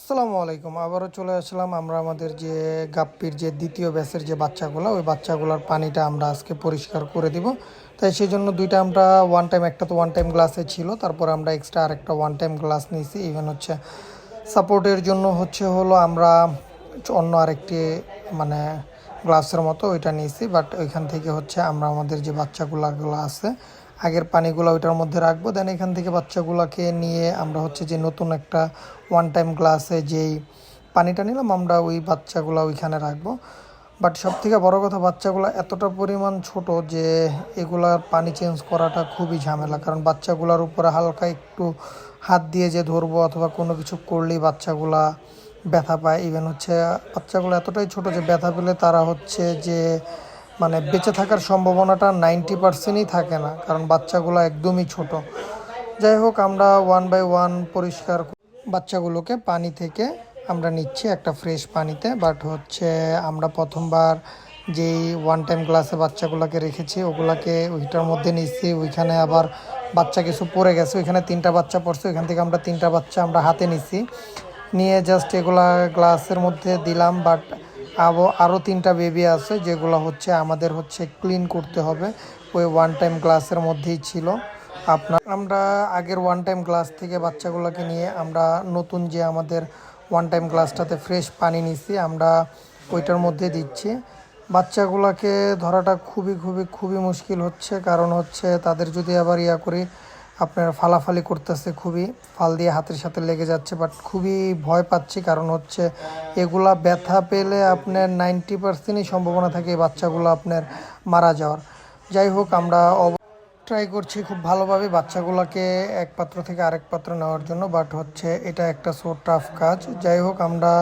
আসসালামু আলাইকুম। আবারও চলে আসলাম আমরা আমাদের যে গাপ্পির যে দ্বিতীয় ব্যাচের যে বাচ্চাগুলো, ওই বাচ্চাগুলোর পানিটা আমরা আজকে পরিষ্কার করে দিব। তাই সেই জন্য দুইটা আমরা ওয়ান টাইম একটা তো ওয়ান টাইম গ্লাসে ছিল, তারপর আমরা এক্সট্রা আরেকটা ওয়ান টাইম গ্লাস নিয়েছি। ইভেন হচ্ছে সাপোর্টের জন্য হচ্ছে হলো আমরা অন্য আরেকটি মানে গ্লাসের মতো ওইটা নিয়েছি বাট ওইখান থেকে হচ্ছে আমরা আমাদের যে বাচ্চাগুলাগুলো আছে আগের পানিগুলো ওইটার মধ্যে রাখব। দেন এখান থেকে বাচ্চাগুলোকে নিয়ে আমরা হচ্ছে যে নতুন একটা ওয়ান টাইম গ্লাসে যেই পানিটা নিলাম, আমরা ওই বাচ্চাগুলো ওইখানে রাখব। বাট সব থেকে বড় কথা, বাচ্চাগুলো এতটা পরিমাণ ছোট যে এগুলার পানি চেঞ্জ করাটা খুবই ঝামেলা। কারণ বাচ্চাগুলোর উপরে হালকা একটু হাত দিয়ে যে ধরবো অথবা কোনো কিছু করলেই বাচ্চাগুলা ব্যথা পায়। ইভেন হচ্ছে, বাচ্চাগুলো এতটাই ছোট যে ব্যথা পেলে তারা হচ্ছে যে মানে বেঁচে থাকার সম্ভাবনাটা নাইনটি পার্সেন্টই থাকে না, কারণ বাচ্চাগুলো একদমই ছোট। যাই হোক, আমরা ওয়ান বাই ওয়ান পরিষ্কার বাচ্চাগুলোকে পানি থেকে আমরা নিচ্ছি একটা ফ্রেশ পানিতে, বাট হচ্ছে আমরা প্রথমবার যেই ওয়ান টাইম গ্লাসে বাচ্চাগুলোকে রেখেছি, ওগুলাকে ওইটার মধ্যে নিচ্ছি, ওইখানে আবার বাচ্চা কিছু পড়ে গেছে, ওইখানে তিনটা বাচ্চা পড়ছে, ওইখান থেকে আমরা তিনটা বাচ্চা আমরা হাতে নিছি নিয়ে জাস্ট এগুলা গ্লাসের মধ্যে দিলাম, বাট আবো আরও তিনটা বেবি আছে, যেগুলো হচ্ছে আমাদের হচ্ছে ক্লিন করতে হবে। ওই ওয়ান টাইম গ্লাসের মধ্যেই ছিল। আপনার আমরা আগের ওয়ান টাইম গ্লাস থেকে বাচ্চাগুলোকে নিয়ে আমরা নতুন যে আমাদের ওয়ান টাইম গ্লাসটাতে ফ্রেশ পানি নিছি, আমরা ওইটার মধ্যে দিচ্ছি। বাচ্চাগুলোকে ধরাটা খুবই খুবই খুবই মুশকিল হচ্ছে, কারণ হচ্ছে তাদের যদি আবার ইয়া করি আপনার ফালাফালি করতেছে খুবই, ফাল দিয়ে হাতের সাথে লেগে যাচ্ছে বাট খুবই ভয় পাচ্ছি। কারণ হচ্ছে এগুলা ব্যথা পেলে আপনার নাইনটি পার্সেন্টই সম্ভাবনা থাকে এই বাচ্চাগুলো আপনার মারা যাওয়ার। যাই হোক, আমরা ট্রাই করছি খুব ভালোভাবে বাচ্চাগুলোকে এক পাত্র থেকে আরেক পাত্র নেওয়ার জন্য বাট হচ্ছে এটা একটা সো টাফ কাজ। যাই হোক, আমরা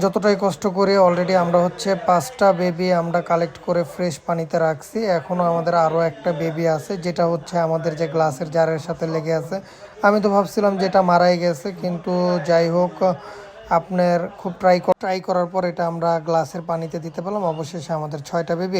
যতটাই কষ্ট করে অলরেডি আমরা হচ্ছে পাঁচটা বেবি আমরা কালেক্ট করে ফ্রেশ পানিতে রাখছি এখনও আমাদের আরও একটা বেবি আছে, যেটা হচ্ছে আমাদের যে গ্লাসের জারের সাথে লেগে আছে। আমি তো ভাবছিলাম যেটা মারাই গেছে, কিন্তু যাই হোক, আপনার খুব ট্রাই ট্রাই করার পর এটা আমরা গ্লাসের পানিতে দিতে পেলাম, অবশেষে আমাদের ছয়টা বেবি